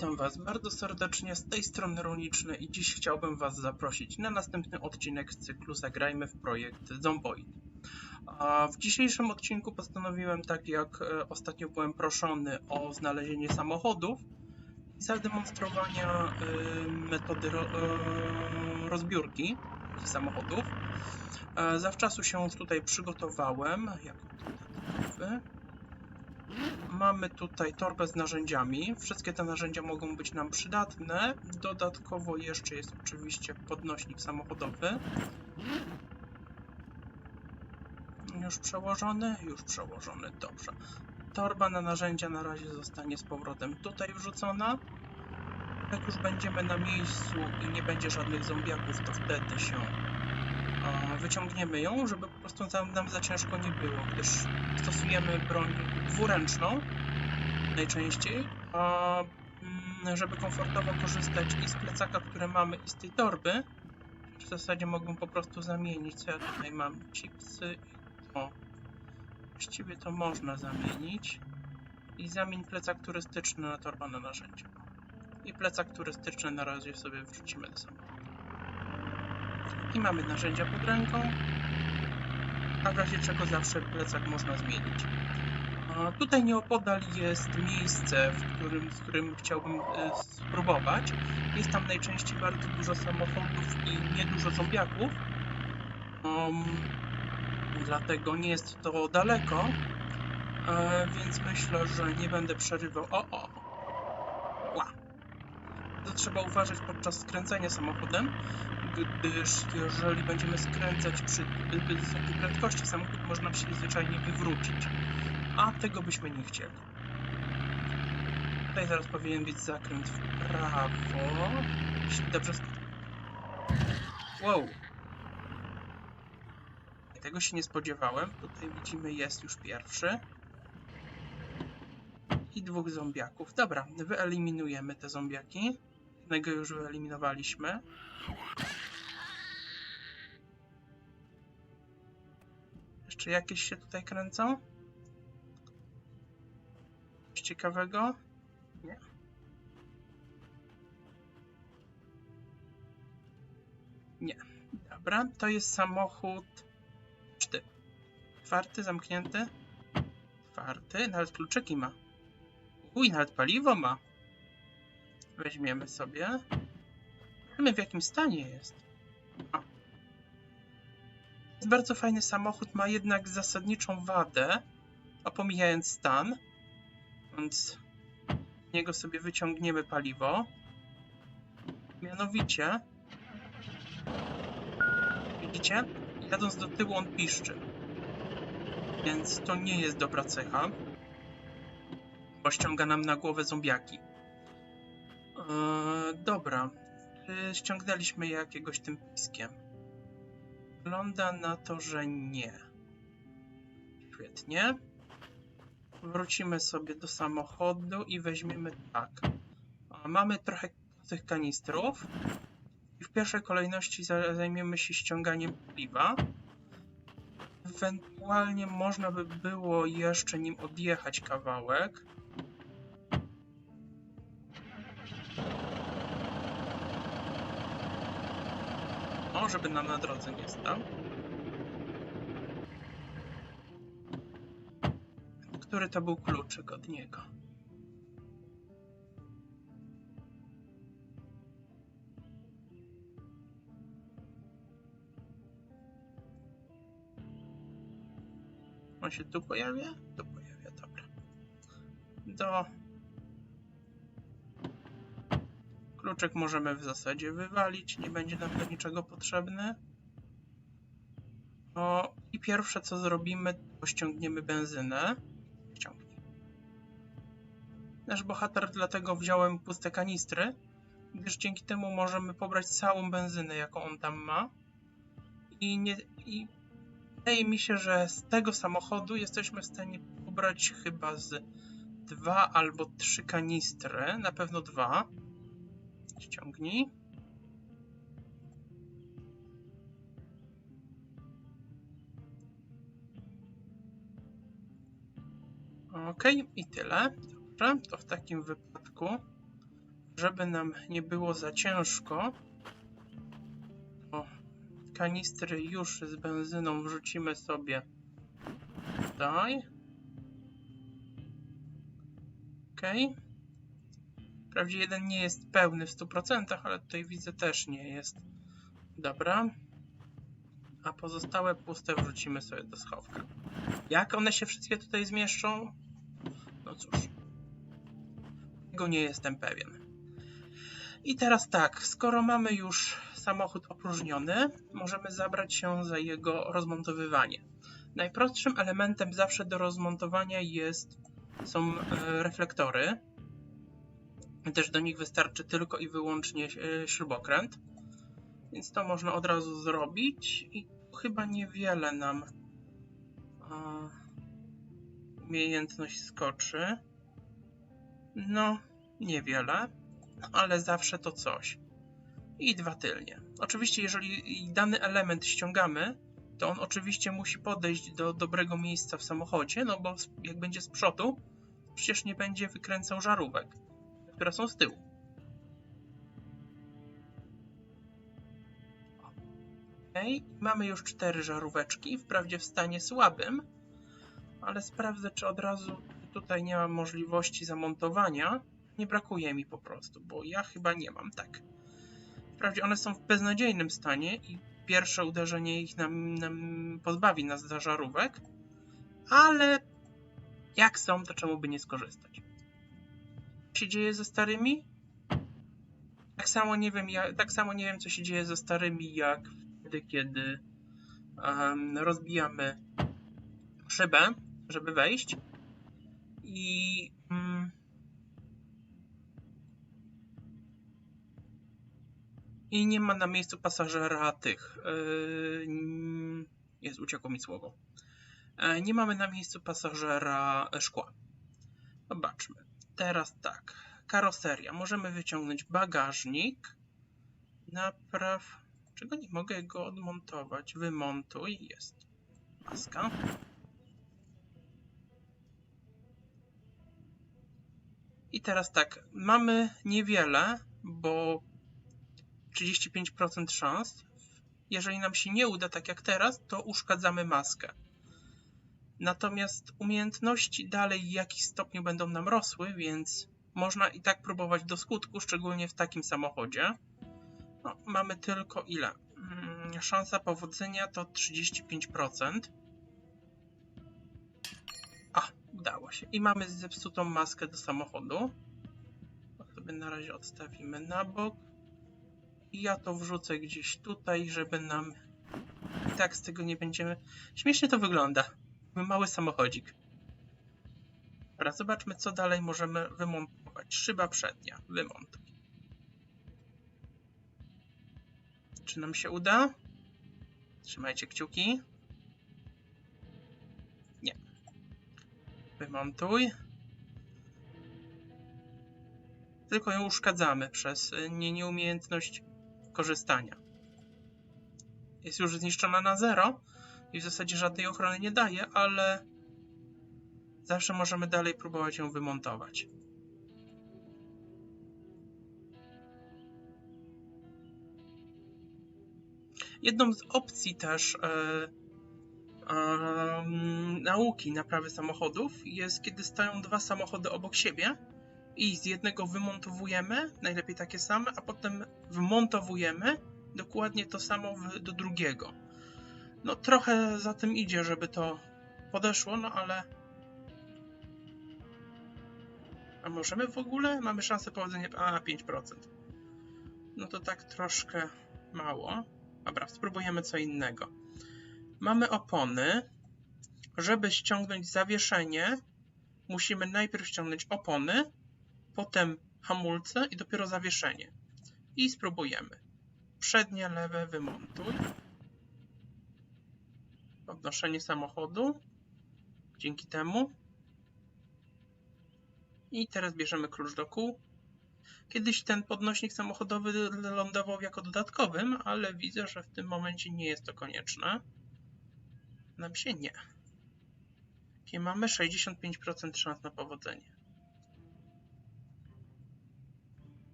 Witam Was bardzo serdecznie z tej strony Runiczny i dziś chciałbym Was zaprosić na następny odcinek z cyklu Zagrajmy w projekt Zomboid. W dzisiejszym odcinku postanowiłem, tak jak e, ostatnio byłem proszony o znalezienie samochodów i zademonstrowania e, metody e, rozbiórki tych samochodów. E, Zawczasu się tutaj przygotowałem. Mamy tutaj torbę z narzędziami. Wszystkie te narzędzia mogą być nam przydatne. Dodatkowo jeszcze jest oczywiście podnośnik samochodowy. Już przełożony? Już przełożony, dobrze. Torba na narzędzia na razie zostanie z powrotem tutaj wrzucona. Jak już będziemy na miejscu i nie będzie żadnych zombiaków, to wtedy się wyciągniemy ją, żeby po prostu nam, za ciężko nie było, gdyż stosujemy broń dwuręczną najczęściej, a mm, żeby komfortowo korzystać i z plecaka, które mamy i z tej torby, w zasadzie mogę po prostu zamienić, co ja tutaj mam, chipsy i to. Właściwie to można zamienić i zamień plecak turystyczny na torba na narzędzia. I plecak turystyczny na razie sobie wrzucimy do samochodu. I mamy narzędzia pod ręką, a w razie czego zawsze plecak można zmienić. Tutaj nieopodal jest miejsce, w którym, w którym chciałbym e, spróbować. Jest tam najczęściej bardzo dużo samochodów i niedużo zombiaków. Um, dlatego nie jest to daleko, e, więc myślę, że nie będę przerywał. O, o! Ła! To trzeba uważać podczas skręcania samochodem, gdyż jeżeli będziemy skręcać przy wysokiej prędkości, samochód można się zwyczajnie wywrócić a tego byśmy nie chcieli. Tutaj zaraz powinien być zakręt w prawo. Jeśli dobrze... Wow! Tego się nie spodziewałem. Tutaj widzimy, jest już pierwszy. I dwóch zombiaków. Dobra, wyeliminujemy te zombiaki. Jednego już wyeliminowaliśmy. Jeszcze jakieś się tutaj kręcą? Coś ciekawego? Nie. Nie. Dobra, to jest samochód. Czty. Otwarty, zamknięty. Otwarty, nawet kluczyki ma. Uj, nawet paliwo ma. Weźmiemy sobie. Wiemy w jakim stanie jest. A. Jest bardzo fajny samochód, ma jednak zasadniczą wadę, a pomijając stan, więc z niego sobie wyciągniemy paliwo. Mianowicie, widzicie, jadąc do tyłu on piszczy. Więc to nie jest dobra cecha, bo ściąga nam na głowę zombiaki. Eee, dobra, ściągnęliśmy jakiegoś tym piskiem? Wygląda na to, że nie. Świetnie. Wrócimy sobie do samochodu i weźmiemy tak. Mamy trochę tych kanistrów. I w pierwszej kolejności za- zajmiemy się ściąganiem paliwa. Ewentualnie można by było jeszcze nim odjechać kawałek. O, żeby nam na drodze nie stał. Który to był kluczyk od niego? On się tu pojawia? Tu pojawia, dobra. Do... Możemy w zasadzie wywalić, nie będzie nam do niczego potrzebny. O, i pierwsze co zrobimy, to ściągniemy benzynę. Ściągnij. Nasz bohater dlatego wziąłem puste kanistry, gdyż dzięki temu możemy pobrać całą benzynę, jaką on tam ma. I, nie, i wydaje mi się, że z tego samochodu jesteśmy w stanie pobrać chyba z dwa albo trzy kanistry, na pewno dwa. Ściągnij. Ok, i tyle. Dobrze, to w takim wypadku żeby nam nie było za ciężko, o, kanistry już z benzyną wrzucimy sobie tutaj. Ok. Wprawdzie jeden nie jest pełny w 100%, ale tutaj widzę też nie jest. Dobra. A pozostałe puste wrzucimy sobie do schowka. Jak one się wszystkie tutaj zmieszczą? No cóż. Tego nie jestem pewien. I teraz tak, skoro mamy już samochód opróżniony, możemy zabrać się za jego rozmontowywanie. Najprostszym elementem zawsze do rozmontowania jest, są e, reflektory. Też do nich wystarczy tylko i wyłącznie e, śrubokręt. Więc to można od razu zrobić i chyba niewiele nam a, umiejętność skoczy. No, niewiele, ale zawsze to coś. I dwa tylnie. Oczywiście, jeżeli dany element ściągamy, to on oczywiście musi podejść do dobrego miejsca w samochodzie, no bo jak będzie z przodu, przecież nie będzie wykręcał żarówek, które są z tyłu. Ok, mamy już cztery żaróweczki, wprawdzie w stanie słabym, ale sprawdzę, czy od razu tutaj nie mam możliwości zamontowania. Nie brakuje mi po prostu, bo ja chyba nie mam, tak. Wprawdzie one są w beznadziejnym stanie i pierwsze uderzenie ich nam, nam pozbawi nas żarówek, ale jak są, to czemu by nie skorzystać? Się dzieje ze starymi? Tak samo nie wiem, ja, tak samo nie wiem, co się dzieje ze starymi, jak wtedy, kiedy um, rozbijamy szybę, żeby wejść i um, i nie ma na miejscu pasażera tych. Yy, jest, uciekło mi słowo. Yy, nie mamy na miejscu pasażera szkła. Zobaczmy. Teraz tak. Karoseria. Możemy wyciągnąć bagażnik. Napraw. Czego nie mogę go odmontować? Wymontuj. Jest. Maska. I teraz tak. Mamy niewiele, bo 35% szans. Jeżeli nam się nie uda tak jak teraz, to uszkadzamy maskę. Natomiast umiejętności dalej w jakiś stopniu będą nam rosły, więc można i tak próbować do skutku, szczególnie w takim samochodzie. No, mamy tylko ile? Hmm, szansa powodzenia to 35%. A, udało się. I mamy zepsutą maskę do samochodu. To sobie na razie odstawimy na bok. I ja to wrzucę gdzieś tutaj, żeby nam i tak z tego nie będziemy... Śmiesznie to wygląda. Mały samochodzik. Dobra, zobaczmy co dalej możemy wymontować. Szyba przednia. Wymontuj. Czy nam się uda? Trzymajcie kciuki. Nie. Wymontuj. Tylko ją uszkadzamy przez nie nieumiejętność korzystania. Jest już zniszczona na zero i w zasadzie żadnej ochrony nie daje, ale zawsze możemy dalej próbować ją wymontować. Jedną z opcji też e, e, nauki naprawy samochodów jest, kiedy stoją dwa samochody obok siebie i z jednego wymontowujemy, najlepiej takie same, a potem wmontowujemy dokładnie to samo w, do drugiego. No trochę za tym idzie, żeby to podeszło, no ale... A możemy w ogóle? Mamy szansę powodzenia a 5%. No to tak troszkę mało. Dobra, spróbujemy co innego. Mamy opony. Żeby ściągnąć zawieszenie, musimy najpierw ściągnąć opony, potem hamulce i dopiero zawieszenie. I spróbujemy. Przednie, lewe, wymontuj. Podnoszenie samochodu. Dzięki temu. I teraz bierzemy klucz do kół. Kiedyś ten podnośnik samochodowy lądował jako dodatkowym, ale widzę, że w tym momencie nie jest to konieczne. Nam się nie. Jakie mamy 65% szans na powodzenie.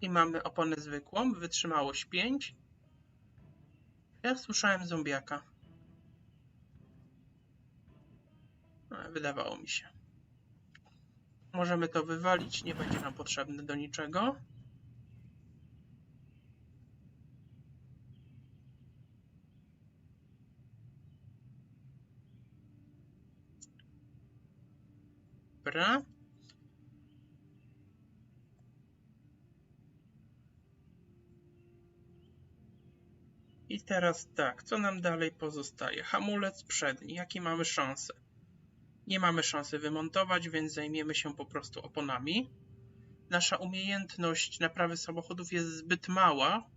I mamy oponę zwykłą, wytrzymałość 5. Ja słyszałem zombiaka. E, Wydawało mi się. Możemy to wywalić, nie będzie nam potrzebne do niczego. Dobra. I teraz tak, co nam dalej pozostaje? Hamulec przedni, jakie mamy szanse? Nie mamy szansy wymontować, więc zajmiemy się po prostu oponami. Nasza umiejętność naprawy samochodów jest zbyt mała,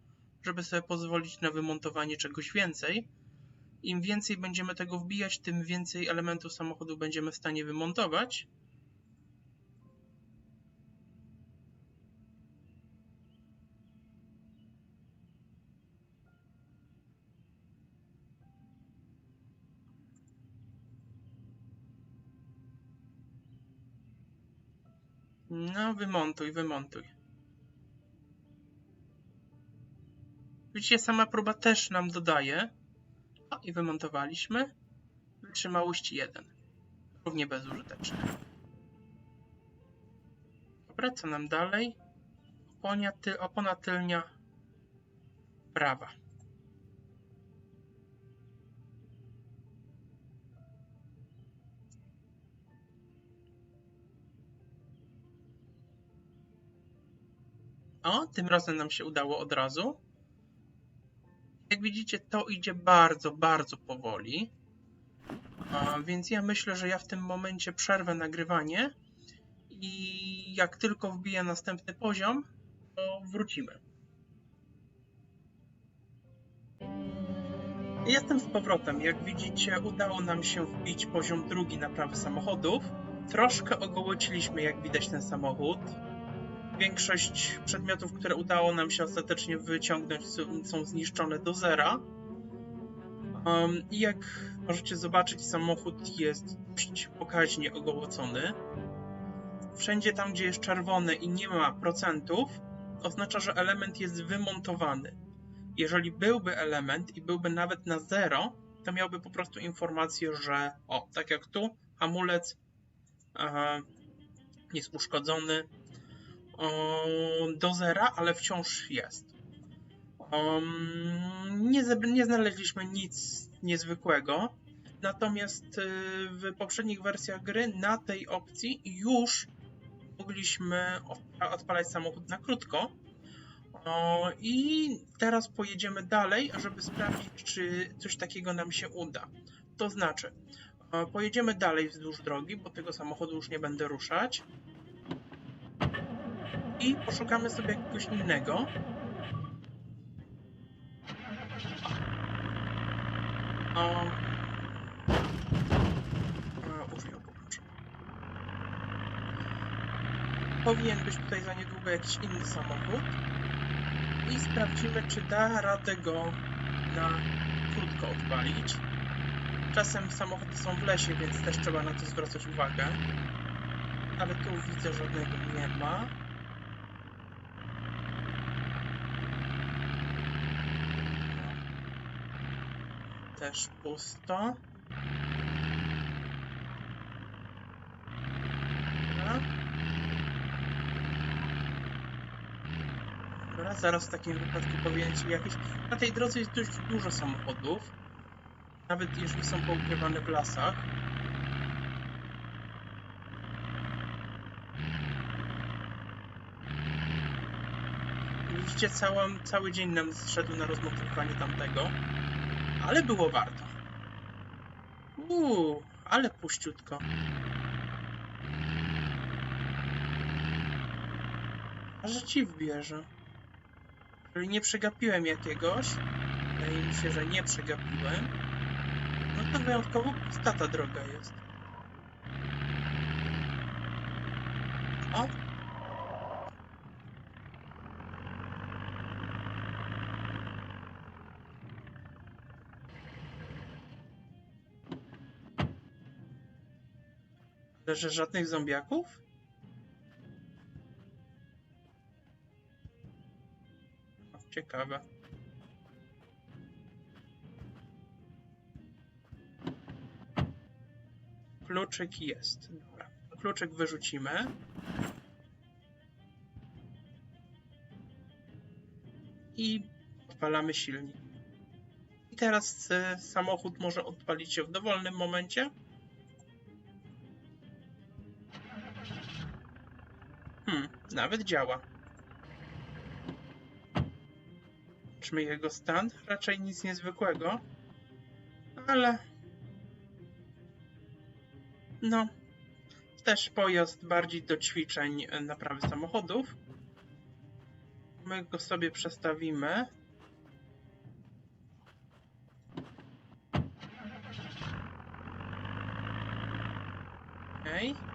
żeby sobie pozwolić na wymontowanie czegoś więcej. Im więcej będziemy tego wbijać, tym więcej elementów samochodu będziemy w stanie wymontować. No, wymontuj, wymontuj. Widzicie, sama próba też nam dodaje. O, i wymontowaliśmy. Wytrzymałość 1. Równie bezużyteczne. Dobra, co nam dalej? Oponia ty, opona tylnia prawa. O, tym razem nam się udało od razu. Jak widzicie, to idzie bardzo, bardzo powoli. A, więc ja myślę, że ja w tym momencie przerwę nagrywanie i jak tylko wbiję następny poziom, to wrócimy. Jestem z powrotem. Jak widzicie, udało nam się wbić poziom drugi naprawy samochodów. Troszkę ogołociliśmy, jak widać, ten samochód. Większość przedmiotów, które udało nam się ostatecznie wyciągnąć, są- zniszczone do zera. Um, I jak możecie zobaczyć, samochód jest dość pokaźnie ogołocony. Wszędzie tam, gdzie jest czerwone i nie ma procentów, oznacza, że element jest wymontowany. Jeżeli byłby element i byłby nawet na zero, to miałby po prostu informację, że o, tak jak tu, hamulec e, jest uszkodzony, do zera, ale wciąż jest. Nie, nie znaleźliśmy nic niezwykłego, natomiast y, w poprzednich wersjach gry na tej opcji już mogliśmy odpa- odpalać samochód na krótko. I teraz pojedziemy dalej, żeby sprawdzić, czy coś takiego nam się uda. To znaczy, pojedziemy dalej wzdłuż drogi, bo tego samochodu już nie będę ruszać i poszukamy sobie jakiegoś innego. O... Powinien być tutaj za niedługo jakiś inny samochód. I sprawdzimy, czy da radę go na krótko odpalić. Czasem samochody są w lesie, więc też trzeba na to zwracać uwagę. Ale tu widzę, żadnego nie ma. Też pusto. Dobra. Zaraz w takim wypadku powinien się jakieś... Na tej drodze jest dość dużo samochodów. Nawet jeżeli są poukrywane w lasach. Widzicie, całą, cały dzień nam zszedł na rozmontowanie tamtego. Ale było warto. Uuu, ale puściutko. A że ci wbierze. Jeżeli nie przegapiłem jakiegoś, wydaje mi się, że nie przegapiłem, no to wyjątkowo pusta ta droga jest. O! Że żadnych zombiaków? ciekawe. Kluczyk jest. Dobra. Kluczyk wyrzucimy. I odpalamy silnik. I teraz e, samochód może odpalić się w dowolnym momencie. Nawet działa. Zobaczmy jego stan. Raczej nic niezwykłego. Ale... No... Też pojazd bardziej do ćwiczeń naprawy samochodów. My go sobie przestawimy. Okej.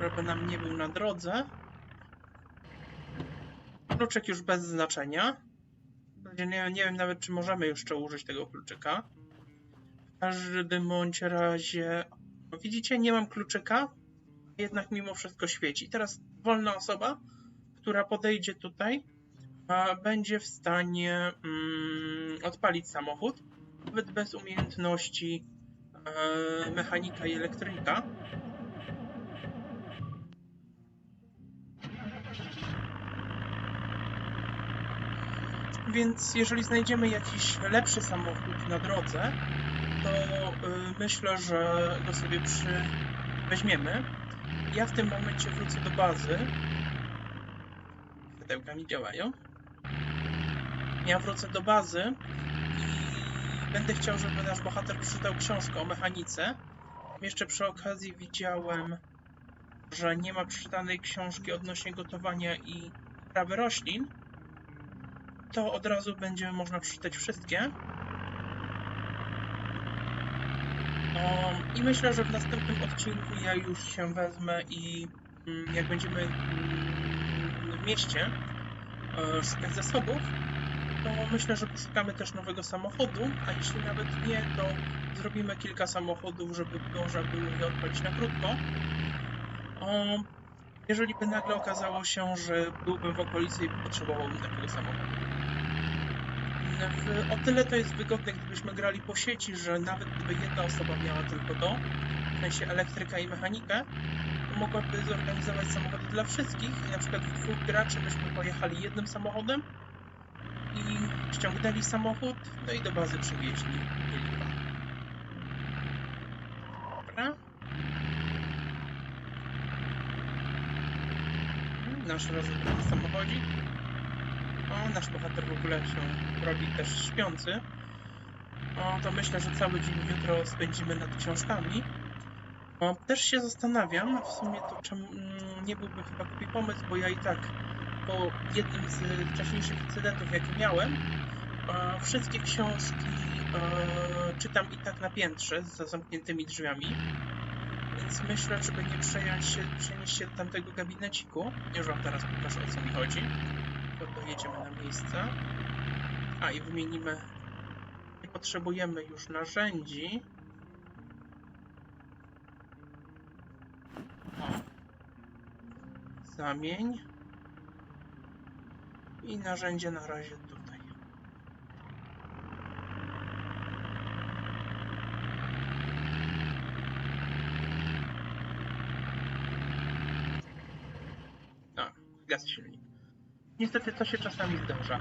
Żeby nam nie był na drodze. Kluczyk już bez znaczenia. Nie, nie wiem nawet, czy możemy jeszcze użyć tego kluczyka. W każdym bądź razie... No, widzicie, nie mam kluczyka, jednak mimo wszystko świeci. Teraz wolna osoba, która podejdzie tutaj, będzie w stanie mm, odpalić samochód, nawet bez umiejętności e, mechanika i elektryka. Więc jeżeli znajdziemy jakiś lepszy samochód na drodze, to y, myślę, że go sobie przy... weźmiemy. Ja w tym momencie wrócę do bazy. Światełka mi działają. Ja wrócę do bazy i będę chciał, żeby nasz bohater przeczytał książkę o mechanice. Jeszcze przy okazji widziałem, że nie ma przeczytanej książki odnośnie gotowania i prawy roślin. To od razu będzie można przeczytać wszystkie. O, I myślę, że w następnym odcinku ja już się wezmę i mm, jak będziemy mm, w mieście e, szukać zasobów, to myślę, że poszukamy też nowego samochodu, a jeśli nawet nie, to zrobimy kilka samochodów, żeby można było je odpalić na krótko. O, jeżeli by nagle okazało się, że byłbym w okolicy i potrzebowałbym takiego samochodu. W, o tyle to jest wygodne, gdybyśmy grali po sieci, że nawet gdyby jedna osoba miała tylko to, w sensie elektryka i mechanikę, to mogłaby zorganizować samochody dla wszystkich i na przykład w dwóch graczy byśmy pojechali jednym samochodem i ściągnęli samochód, no i do bazy przywieźli. Dobra. Nasz rozebrany samochodzik. O, nasz bohater w ogóle się robi też śpiący. O, to myślę, że cały dzień jutro spędzimy nad książkami. O, też się zastanawiam, w sumie to czemu mm, nie byłby chyba głupi pomysł, bo ja i tak po jednym z wcześniejszych incydentów, jaki miałem, e, wszystkie książki e, czytam i tak na piętrze za zamkniętymi drzwiami. Więc myślę, żeby nie przejąć się, przenieść się do tamtego gabineciku. Już wam teraz pokażę o co mi chodzi. To dojedziemy na miejsce. A i wymienimy. Nie potrzebujemy już narzędzi. O. Zamień. I narzędzie na razie tutaj. A, gaz silnik. Niestety to się czasami zdarza.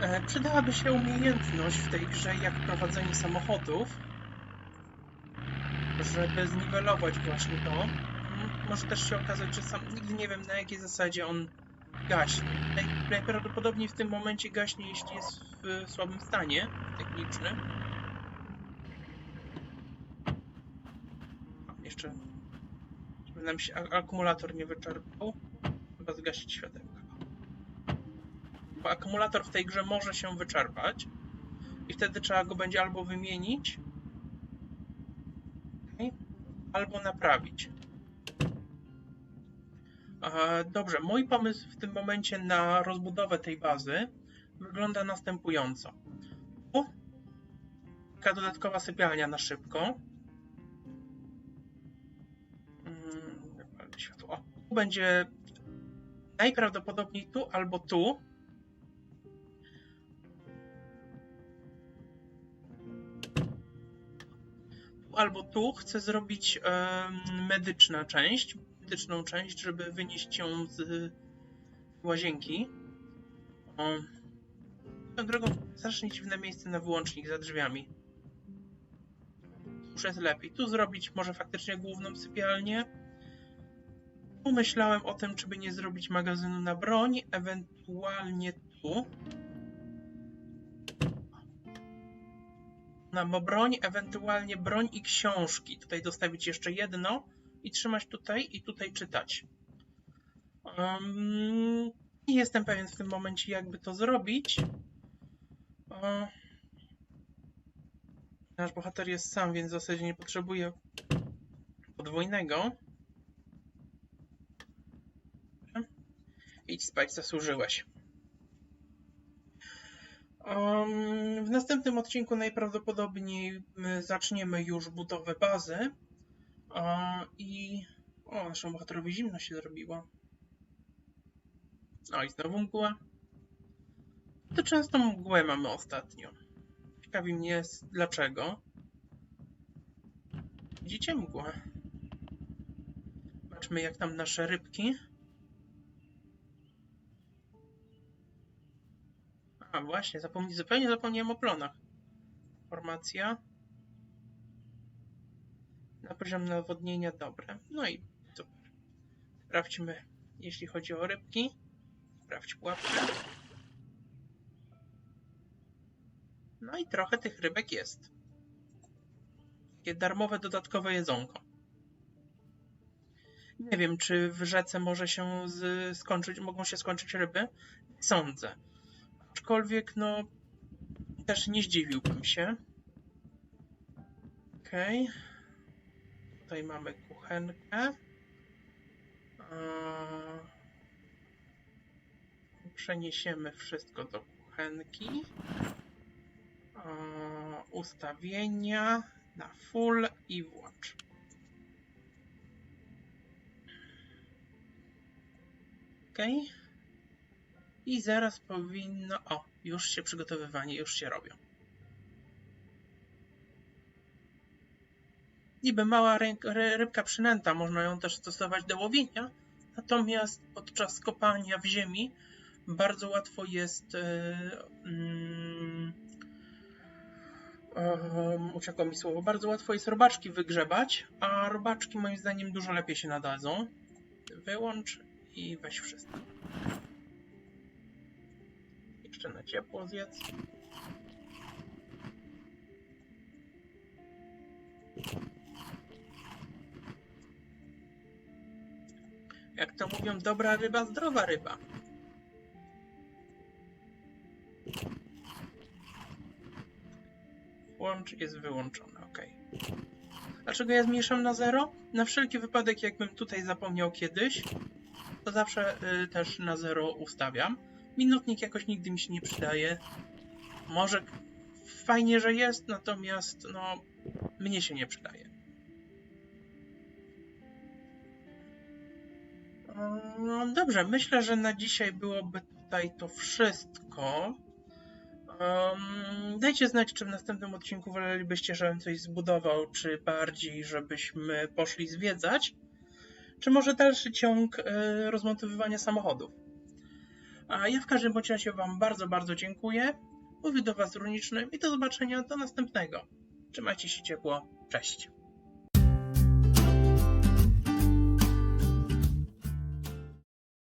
E, przydałaby się umiejętność w tej grze jak prowadzenie samochodów, żeby zniwelować właśnie to. Może też się okazać, że sam nigdy nie wiem na jakiej zasadzie on gaśnie. Naj- Najprawdopodobniej w tym momencie gaśnie, jeśli jest w słabym stanie technicznym. Jeszcze żeby nam się akumulator nie wyczerpał. Chyba zgasić światełka. Bo akumulator w tej grze może się wyczerpać i wtedy trzeba go będzie albo wymienić, albo naprawić. Dobrze, mój pomysł w tym momencie na rozbudowę tej bazy wygląda następująco. Tu taka dodatkowa sypialnia na szybko. Mm, światło. Tu będzie najprawdopodobniej tu albo tu. Tu albo tu chcę zrobić em, medyczna część, medyczną część, żeby wynieść ją z łazienki. O, Swoją drogą, strasznie dziwne miejsce na wyłącznik za drzwiami. Już jest lepiej. Tu zrobić może faktycznie główną sypialnię. Pomyślałem o tym, czy by nie zrobić magazynu na broń, ewentualnie tu. Na bo broń, ewentualnie broń i książki. Tutaj dostawić jeszcze jedno i trzymać tutaj i tutaj czytać. Um, nie jestem pewien w tym momencie, jakby to zrobić. O, nasz bohater jest sam, więc w zasadzie nie potrzebuje podwójnego. Idź spać, zasłużyłeś. Um, w następnym odcinku najprawdopodobniej my zaczniemy już budowę bazy. A, I. O, naszemu bohaterowi zimno się zrobiło. No i znowu mgła. To często mgłę mamy ostatnio. Ciekawi mnie dlaczego. Widzicie mgłę? Zobaczmy jak tam nasze rybki. Właśnie, zapomni, zupełnie zapomniałem o plonach. Formacja. Na poziom nawodnienia dobre. No i super. Sprawdźmy, jeśli chodzi o rybki. Sprawdź pułapkę. No i trochę tych rybek jest. Takie darmowe, dodatkowe jedzonko. Nie wiem, czy w rzece może się skończyć, mogą się skończyć ryby. Sądzę. Aczkolwiek, no, też nie zdziwiłbym się. Okej. Tutaj mamy kuchenkę. Przeniesiemy wszystko do kuchenki. Ustawienia na full i włącz. Okej. I zaraz powinno. O, już się przygotowywanie, już się robią. Niby mała rybka przynęta, można ją też stosować do łowienia, natomiast podczas kopania w ziemi bardzo łatwo jest. Um, uciekło mi słowo. Bardzo łatwo jest robaczki wygrzebać, a robaczki moim zdaniem dużo lepiej się nadadzą. Wyłącz i weź wszystko. Jeszcze na ciepło zjedz. Jak to mówią, dobra ryba, zdrowa ryba. Włącz jest wyłączony, ok. Dlaczego ja zmniejszam na 0? Na wszelki wypadek, jakbym tutaj zapomniał kiedyś, to zawsze y, też na 0 ustawiam. Minutnik jakoś nigdy mi się nie przydaje. Może fajnie, że jest, natomiast no, mnie się nie przydaje. No dobrze, myślę, że na dzisiaj byłoby tutaj to wszystko. Um, dajcie znać, czy w następnym odcinku wolelibyście, żebym coś zbudował, czy bardziej, żebyśmy poszli zwiedzać, czy może dalszy ciąg y, rozmontowywania samochodów. A ja w każdym bądź razie Wam bardzo, bardzo dziękuję. Mówię do Was Runiczny i do zobaczenia do następnego. Trzymajcie się ciepło. Cześć.